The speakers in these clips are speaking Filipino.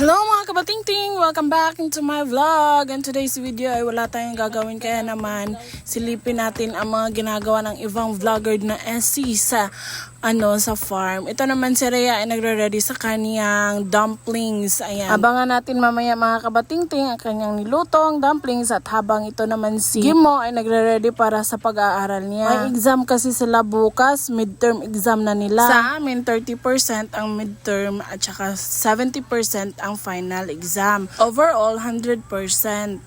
Hello mga kabatingting! Welcome back into my vlog! And today's video ay wala tayong gagawin kaya naman silipin natin ang mga ginagawa ng ibang vlogger na SC sa ano sa farm. Ito naman si Rhea ay nagre-ready sa kaniyang dumplings. Ayan. Abangan natin mamaya mga kabatingting ang kanyang nilutong dumplings at habang ito naman si Gimo ay nagre-ready para sa pag-aaral niya. May exam kasi sila bukas, midterm exam na nila. Sa amin 30% ang midterm at saka 70% ang final exam. Overall 100%.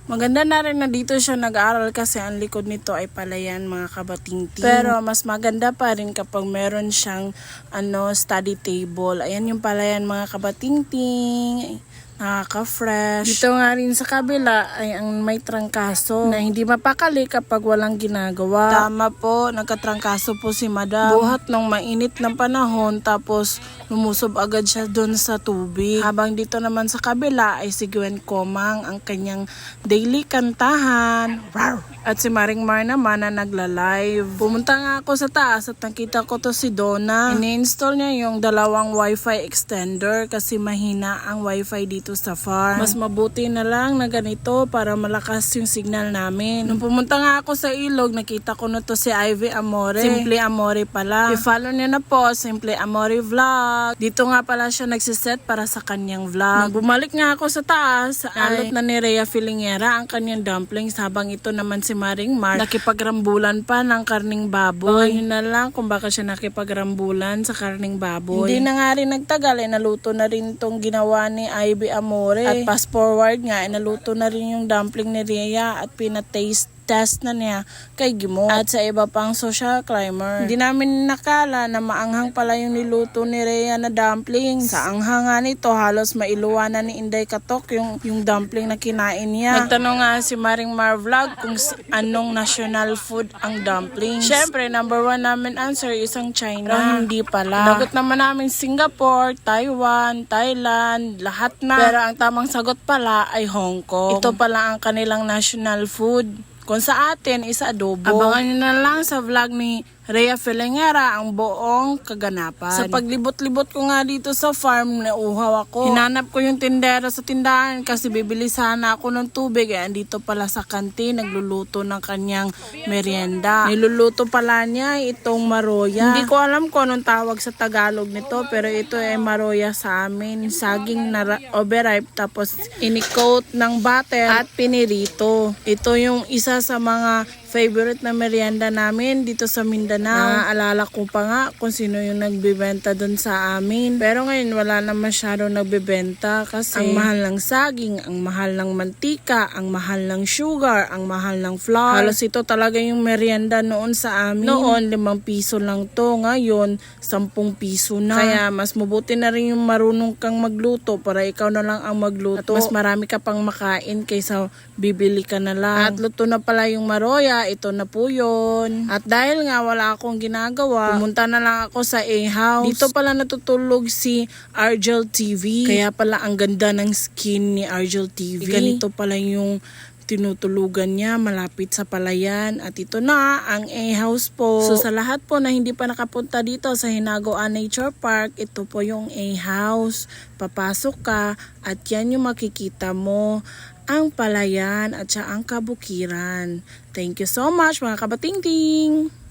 Maganda na rin na dito siya nag-aaral kasi ang likod nito ay palayan mga kabatingting. Pero mas maganda pa rin kapag meron siyang ano study table. Ayan yung palayan mga kabatingting nakaka-fresh. Dito nga rin sa kabila ay ang may trangkaso na hindi mapakali kapag walang ginagawa. Tama po, nagkatrangkaso po si madam. Buhat ng mainit ng panahon tapos lumusob agad siya doon sa tubig. Habang dito naman sa kabila ay si Gwen Komang ang kanyang daily kantahan. Rawr! At si Maring Mar naman na nagla-live. Pumunta nga ako sa taas at nakita ko to si Donna. Ini-install niya yung dalawang wifi extender kasi mahina ang wifi dito sa farm. Mas mabuti na lang na ganito para malakas yung signal namin. Nung pumunta nga ako sa ilog, nakita ko na to si Ivy Amore. Simple Amore pala. I-follow niyo na po, Simple Amore Vlog. Dito nga pala siya nagsiset para sa kanyang vlog. Nung bumalik nga ako sa taas, alot na ni Rhea Filingera ang kanyang dumplings habang ito naman si Maring Mar nakipagrambulan pa ng karning baboy. Yun na lang kung baka siya nakipagrambulan sa karning baboy. Hindi na nga rin nagtagal, eh, naluto na rin tong ginawa ni Ivy Amore. At fast forward nga, naluto na rin yung dumpling ni Rhea at pinataste test na niya kay Gimo at sa iba pang social climber. Hindi namin nakala na maanghang pala yung niluto ni Rhea na dumpling. Sa anghangan nito, halos mailuwanan ni Inday Katok yung, yung dumpling na kinain niya. Nagtanong nga si Maring Mar Vlog kung anong national food ang dumpling. Siyempre, number one namin answer isang China. Pero hindi pala. Dagot naman namin Singapore, Taiwan, Thailand, lahat na. Pero ang tamang sagot pala ay Hong Kong. Ito pala ang kanilang national food. Kung sa atin, isa adobo. Abangan nyo na lang sa vlog ni Rhea Filengera ang buong kaganapan. Sa paglibot-libot ko nga dito sa farm, nauhaw ako. Hinanap ko yung tindera sa tindahan kasi bibili sana ako ng tubig. Eh, andito pala sa kantin, nagluluto ng kanyang merienda. Niluluto pala niya itong maroya. Hindi ko alam kung anong tawag sa Tagalog nito, pero ito ay maroya sa amin. Saging na overripe, tapos ini-coat ng butter at pinirito. Ito yung isa sa mga favorite na merienda namin dito sa Mindanao. Naaalala ko pa nga kung sino yung nagbibenta doon sa amin. Pero ngayon wala na masyado nagbibenta kasi ang mahal ng saging, ang mahal ng mantika, ang mahal ng sugar, ang mahal ng flour. Halos ito talaga yung merienda noon sa amin. Noon, limang piso lang to. Ngayon, sampung piso na. Kaya mas mabuti na rin yung marunong kang magluto para ikaw na lang ang magluto. At mas marami ka pang makain kaysa bibili ka na lang. At luto na pala yung maroya, ito na po yun. At dahil nga wala akong ginagawa, pumunta na lang ako sa A-House. Dito pala natutulog si Argel TV. Kaya pala ang ganda ng skin ni Argel TV. Ganito pala yung tinutulugan niya malapit sa palayan at ito na ang A-House po. So sa lahat po na hindi pa nakapunta dito sa Hinagoan Nature Park, ito po yung A-House. Papasok ka at yan yung makikita mo ang palayan at siya ang kabukiran. Thank you so much mga kabatingting!